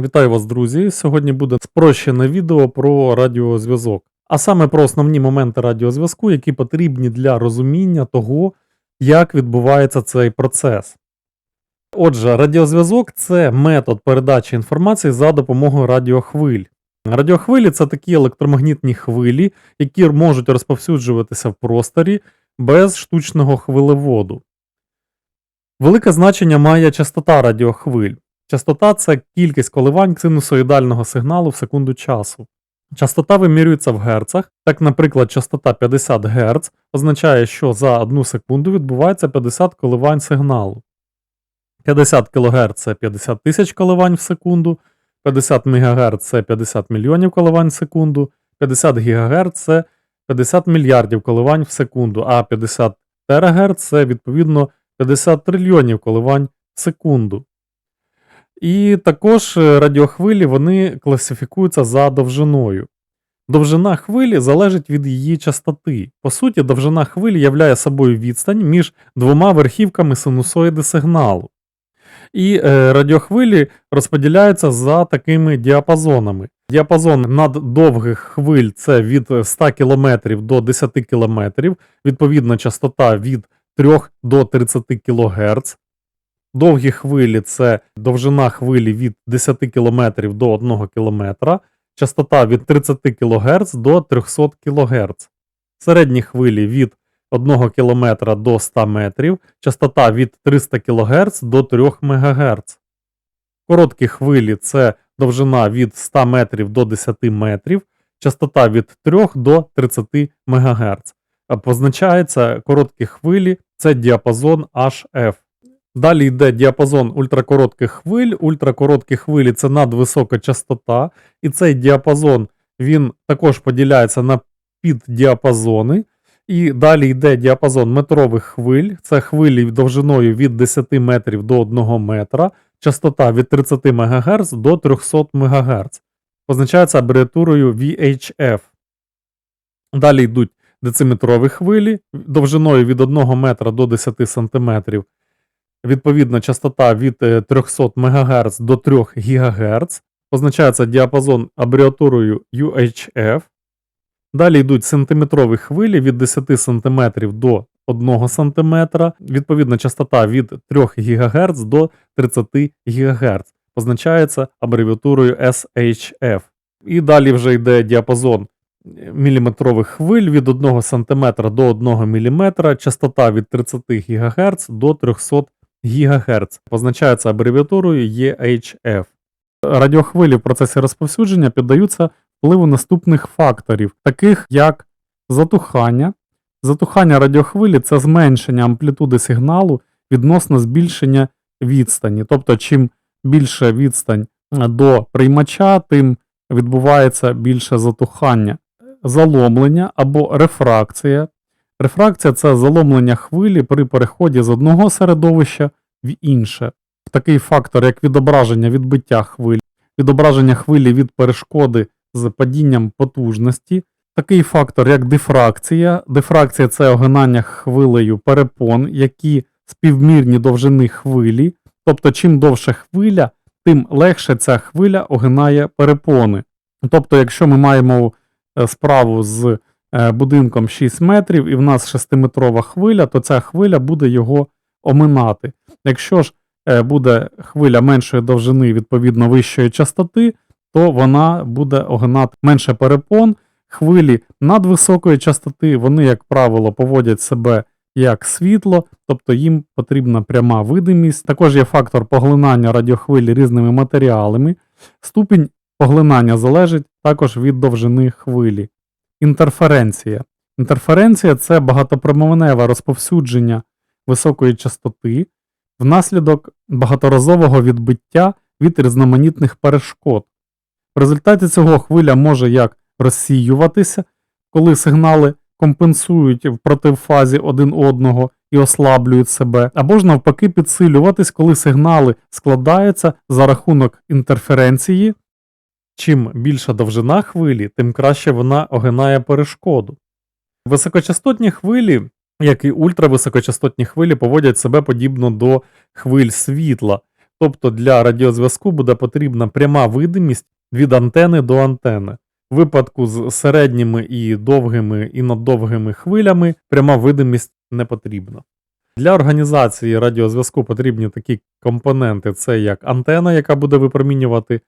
Вітаю вас, друзі! Сьогодні буде спрощене відео про радіозв'язок, а саме про основні моменти радіозв'язку, які потрібні для розуміння того, як відбувається цей процес. Отже, радіозв'язок це метод передачі інформації за допомогою радіохвиль. Радіохвилі це такі електромагнітні хвилі, які можуть розповсюджуватися в просторі без штучного хвилеводу. Велике значення має частота радіохвиль. Частота це кількість коливань синусоїдального сигналу в секунду часу. Частота вимірюється в герцах. Так, наприклад, частота 50 Гц означає, що за одну секунду відбувається 50 коливань сигналу. 50 кГц це 50 тисяч коливань в секунду, 50 МГц це 50 мільйонів коливань в секунду, 50 ГГц це 50 мільярдів коливань в секунду, а 50 ТГц це відповідно 50 трильйонів коливань в секунду. І також е, радіохвилі вони класифікуються за довжиною. Довжина хвилі залежить від її частоти. По суті, довжина хвилі являє собою відстань між двома верхівками синусоїди сигналу. І е, радіохвилі розподіляються за такими діапазонами. Діапазон наддовгих хвиль це від 100 км до 10 км, відповідно частота від 3 до 30 кГц. Довгі хвилі це довжина хвилі від 10 км до 1 км, частота від 30 кГц до 300 кГц. Середні хвилі від 1 км до 100 метрів, частота від 300 кГц до 3 МГц. Короткі хвилі це довжина від 100 метрів до 10 метрів, частота від 3 до 30 МГц. Позначається короткі хвилі це діапазон HF. Далі йде діапазон ультракоротких хвиль. Ультракороткі хвилі це надвисока частота, і цей діапазон він також поділяється на піддіапазони. І далі йде діапазон метрових хвиль, це хвилі довжиною від 10 метрів до 1 метра, частота від 30 МГц до 300 МГц. Позначається абревіатурою VHF. Далі йдуть дециметрові хвилі довжиною від 1 метра до 10 см. Відповідно, частота від 300 МГц до 3 ГГц. Позначається діапазон абревіатурою UHF. Далі йдуть сантиметрові хвилі від 10 см до 1 см. Відповідно, частота від 3 ГГц до 30 ГГц. Позначається абревіатурою SHF. І далі вже йде діапазон міліметрових хвиль від 1 см до 1 мм, частота від 30 ГГц до 300 ГГц. Позначається абревіатурою EHF. Радіохвилі в процесі розповсюдження піддаються впливу наступних факторів, таких як затухання. Затухання радіохвилі це зменшення амплітуди сигналу відносно збільшення відстані. Тобто, чим більше відстань до приймача, тим відбувається більше затухання, заломлення або рефракція. Рефракція це заломлення хвилі при переході з одного середовища в інше. Такий фактор, як відображення відбиття хвиль, відображення хвилі від перешкоди з падінням потужності, такий фактор, як дифракція. Дифракція це огинання хвилею перепон, які співмірні довжини хвилі. Тобто, чим довше хвиля, тим легше ця хвиля огинає перепони. Тобто, якщо ми маємо е, справу з е, будинком 6 метрів і в нас 6-метрова хвиля, то ця хвиля буде його оминати. Якщо ж е, буде хвиля меншої довжини, відповідно вищої частоти, то вона буде огинати менше перепон. Хвилі надвисокої частоти, вони, як правило, поводять себе як світло, тобто їм потрібна пряма видимість. Також є фактор поглинання радіохвилі різними матеріалами. Ступінь поглинання залежить також від довжини хвилі. Інтерференція. Інтерференція це багатопроменеве розповсюдження високої частоти внаслідок багаторазового відбиття від різноманітних перешкод. В результаті цього хвиля може як розсіюватися, коли сигнали компенсують в противфазі один одного і ослаблюють себе, або ж навпаки підсилюватись, коли сигнали складаються за рахунок інтерференції. Чим більша довжина хвилі, тим краще вона огинає перешкоду. Високочастотні хвилі, як і ультрависокочастотні хвилі, поводять себе подібно до хвиль світла. Тобто для радіозв'язку буде потрібна пряма видимість від антени до антени. В випадку з середніми і довгими і наддовгими хвилями пряма видимість не потрібна. Для організації радіозв'язку потрібні такі компоненти: це як антена, яка буде випромінювати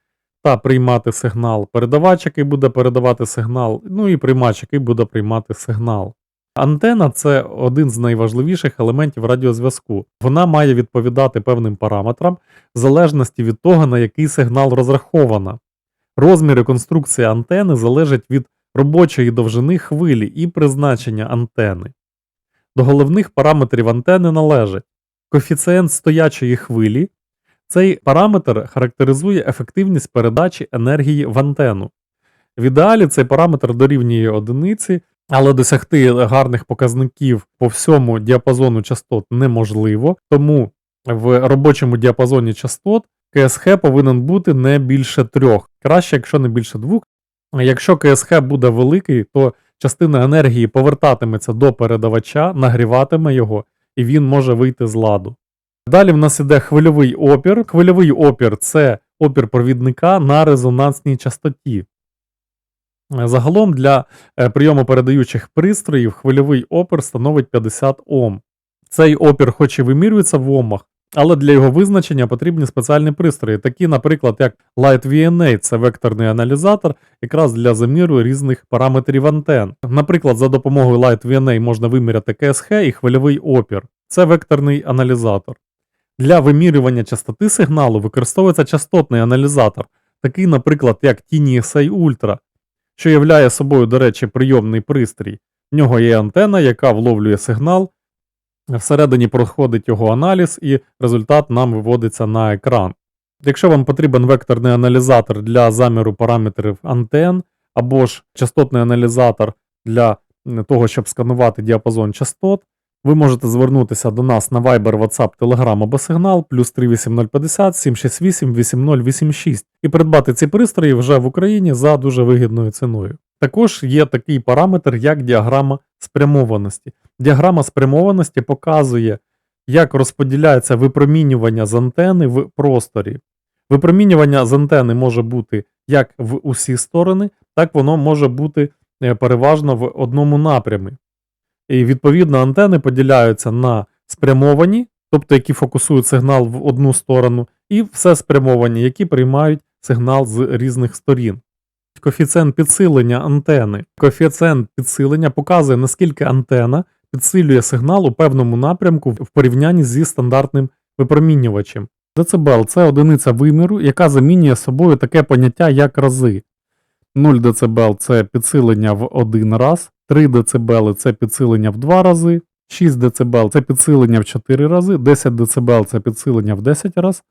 та приймати сигнал, передавач, який буде передавати сигнал, ну і приймач, який буде приймати сигнал. Антена це один з найважливіших елементів радіозв'язку. Вона має відповідати певним параметрам в залежності від того, на який сигнал розрахована. Розмір і конструкція антени залежать від робочої довжини хвилі і призначення антени. До головних параметрів антени належать коефіцієнт стоячої хвилі. Цей параметр характеризує ефективність передачі енергії в антенну. В ідеалі цей параметр дорівнює одиниці, але досягти гарних показників по всьому діапазону частот неможливо, тому в робочому діапазоні частот КСХ повинен бути не більше трьох, краще, якщо не більше двох. Якщо КСХ буде великий, то частина енергії повертатиметься до передавача, нагріватиме його, і він може вийти з ладу. Далі в нас іде хвильовий опір. Хвильовий опір це опір провідника на резонансній частоті. Загалом для е, прийому передаючих пристроїв хвильовий опір становить 50 Ом. Цей опір хоч і вимірюється в омах, але для його визначення потрібні спеціальні пристрої, такі, наприклад, як Light VNA, це векторний аналізатор, якраз для заміру різних параметрів антен. Наприклад, за допомогою Light VNA можна виміряти КСХ і хвильовий опір. Це векторний аналізатор. Для вимірювання частоти сигналу використовується частотний аналізатор, такий, наприклад, як TinySA Ultra, що являє собою, до речі, прийомний пристрій. В нього є антена, яка вловлює сигнал, всередині проходить його аналіз, і результат нам виводиться на екран. Якщо вам потрібен векторний аналізатор для заміру параметрів антен, або ж частотний аналізатор для того, щоб сканувати діапазон частот, ви можете звернутися до нас на Viber, WhatsApp, Telegram або Signal плюс 38050 768 8086 і придбати ці пристрої вже в Україні за дуже вигідною ціною. Також є такий параметр, як діаграма спрямованості. Діаграма спрямованості показує, як розподіляється випромінювання з антени в просторі. Випромінювання з антени може бути як в усі сторони, так воно може бути е, переважно в одному напрямі. І відповідно антени поділяються на спрямовані, тобто які фокусують сигнал в одну сторону, і все спрямовані, які приймають сигнал з різних сторін. Коефіцієнт підсилення антени. Коефіцієнт підсилення показує, наскільки антена підсилює сигнал у певному напрямку в порівнянні зі стандартним випромінювачем. Децибел це одиниця виміру, яка замінює собою таке поняття як рази. 0 дБ це підсилення в один раз, 3 дБ це підсилення в два рази, 6 дБ це підсилення в 4 рази, 10 дБ це підсилення в 10 раз,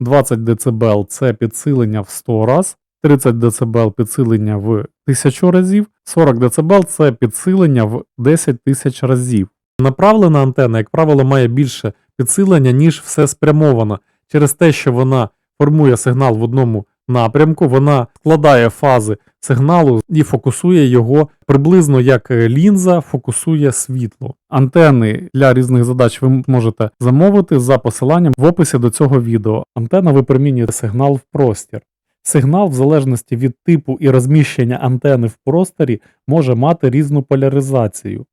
20 дБ це підсилення в 100 раз, 30 дБ підсилення в 1000 разів, 40 дБ це підсилення в 10 тисяч разів. Направлена антена, як правило, має більше підсилення, ніж все спрямована, через те, що вона формує сигнал в одному напрямку, вона складає фази сигналу і фокусує його приблизно як лінза фокусує світло. Антени для різних задач ви можете замовити за посиланням в описі до цього відео. Антена випромінює сигнал в простір. Сигнал, в залежності від типу і розміщення антени в просторі, може мати різну поляризацію.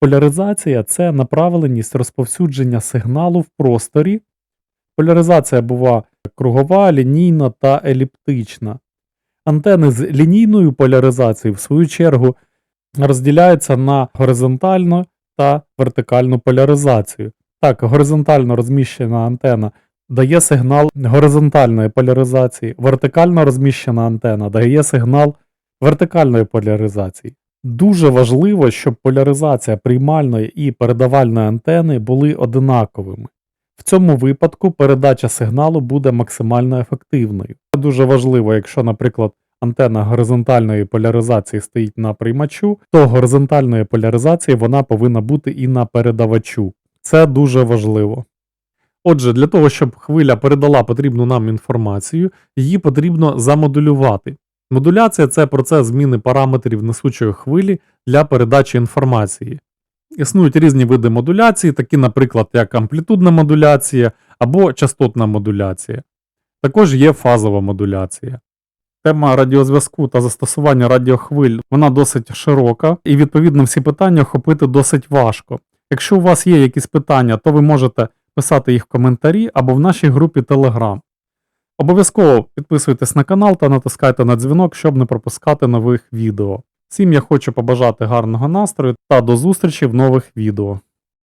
Поляризація це направленість розповсюдження сигналу в просторі. Поляризація буває кругова, лінійна та еліптична. Антени з лінійною поляризацією, в свою чергу, розділяються на горизонтальну та вертикальну поляризацію. Так, горизонтально розміщена антена дає сигнал горизонтальної поляризації, вертикально розміщена антена дає сигнал вертикальної поляризації. Дуже важливо, щоб поляризація приймальної і передавальної антени були одинаковими. В цьому випадку передача сигналу буде максимально ефективною. Це дуже важливо, якщо, наприклад, антенна горизонтальної поляризації стоїть на приймачу, то горизонтальної поляризації вона повинна бути і на передавачу. Це дуже важливо. Отже, для того, щоб хвиля передала потрібну нам інформацію, її потрібно замодулювати. Модуляція це процес зміни параметрів несучої хвилі для передачі інформації. Існують різні види модуляції, такі, наприклад, як амплітудна модуляція, або частотна модуляція. Також є фазова модуляція. Тема радіозв'язку та застосування радіохвиль вона досить широка, і відповідно всі питання охопити досить важко. Якщо у вас є якісь питання, то ви можете писати їх в коментарі або в нашій групі Telegram. Обов'язково підписуйтесь на канал та натискайте на дзвінок, щоб не пропускати нових відео. Всім я хочу побажати гарного настрою та до зустрічі в нових відео.